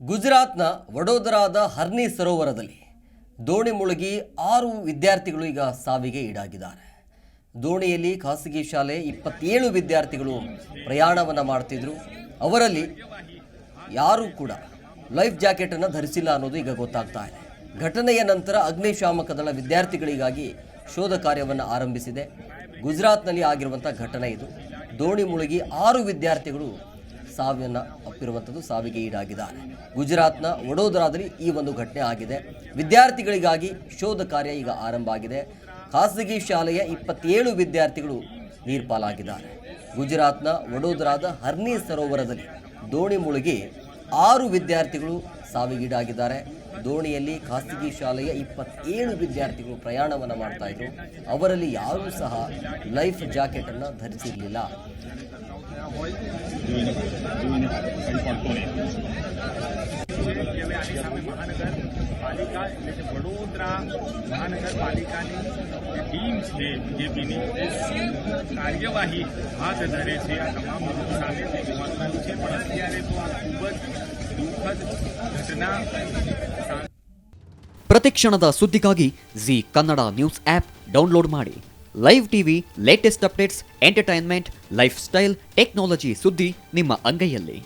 ಗುಜರಾತ್ನ ವಡೋದರಾದ ಹರ್ನಿ ಸರೋವರದಲ್ಲಿ ದೋಣಿ ಮುಳುಗಿ ಆರು ವಿದ್ಯಾರ್ಥಿಗಳು ಈಗ ಸಾವಿಗೆ ಈಡಾಗಿದ್ದಾರೆ. ದೋಣಿಯಲ್ಲಿ ಖಾಸಗಿ ಶಾಲೆ ಇಪ್ಪತ್ತೇಳು ವಿದ್ಯಾರ್ಥಿಗಳು ಪ್ರಯಾಣವನ್ನು ಮಾಡ್ತಿದ್ರು. ಅವರಲ್ಲಿ ಯಾರೂ ಕೂಡ ಲೈಫ್ ಜಾಕೆಟನ್ನು ಧರಿಸಿಲ್ಲ ಅನ್ನೋದು ಈಗ ಗೊತ್ತಾಗ್ತಾ ಇದೆ. ಘಟನೆಯ ನಂತರ ಅಗ್ನಿಶಾಮಕ ದಳ ವಿದ್ಯಾರ್ಥಿಗಳಿಗಾಗಿ ಶೋಧ ಕಾರ್ಯವನ್ನು ಆರಂಭಿಸಿದೆ. ಗುಜರಾತ್ನಲ್ಲಿ ಆಗಿರುವಂಥ ಘಟನೆ ಇದು. ದೋಣಿ ಮುಳುಗಿ ಆರು ವಿದ್ಯಾರ್ಥಿಗಳು ಸಾವಿನ ಅಪ್ಪಿರುವಂಥದ್ದು ಸಾವಿಗೆ ಈಡಾಗಿದ್ದಾರೆ ಗುಜರಾತ್ನ ವಡೋದರಾದಲ್ಲಿ ಈ ಒಂದು ಘಟನೆ ಆಗಿದೆ. ವಿದ್ಯಾರ್ಥಿಗಳಿಗಾಗಿ ಶೋಧ ಕಾರ್ಯ ಈಗ ಆರಂಭ ಆಗಿದೆ. ಖಾಸಗಿ ಶಾಲೆಯ ಇಪ್ಪತ್ತೇಳು ವಿದ್ಯಾರ್ಥಿಗಳು ನೀರ್ಪಾಲಾಗಿದ್ದಾರೆ. ಗುಜರಾತ್ನ ವಡೋದರಾದ ಹರ್ನಿ ಸರೋವರದಲ್ಲಿ ದೋಣಿ ಮುಳುಗಿ ಆರು ವಿದ್ಯಾರ್ಥಿಗಳು ಸಾವಿಗೀಡಾಗಿದ್ದಾರೆ. ದೋಣಿಯಲ್ಲಿ ಖಾಸಗಿ ಶಾಲೆಯ ಇಪ್ಪತ್ತೇಳು ವಿದ್ಯಾರ್ಥಿಗಳು ಪ್ರಯಾಣವನ್ನು ಮಾಡ್ತಾ ಇದ್ರು. ಅವರಲ್ಲಿ ಯಾರೂ ಸಹ ಲೈಫ್ ಜಾಕೆಟನ್ನು ಧರಿಸಿರಲಿಲ್ಲ. હવે આની સામે મહાનગરપાલિકા એટલે કે વડોદરા મહાનગરપાલિકાની જે ટીમ છે બીજેપીની કાર્યવાહી હાથ ધરે છે આ તમામ લોકો સામે તે મહત્વનું છે પણ અત્યારે તો આ ખૂબ જ દુઃખદ ઘટના સામે ಪ್ರತಿಕ್ಷಣದ ಸುದ್ದಿಗಾಗಿ Zee Kannada news app download ಮಾಡಿ live TV latest updates entertainment lifestyle technology ಸುದ್ದಿ ನಿಮ್ಮ ಅಂಗೈಯಲ್ಲಿ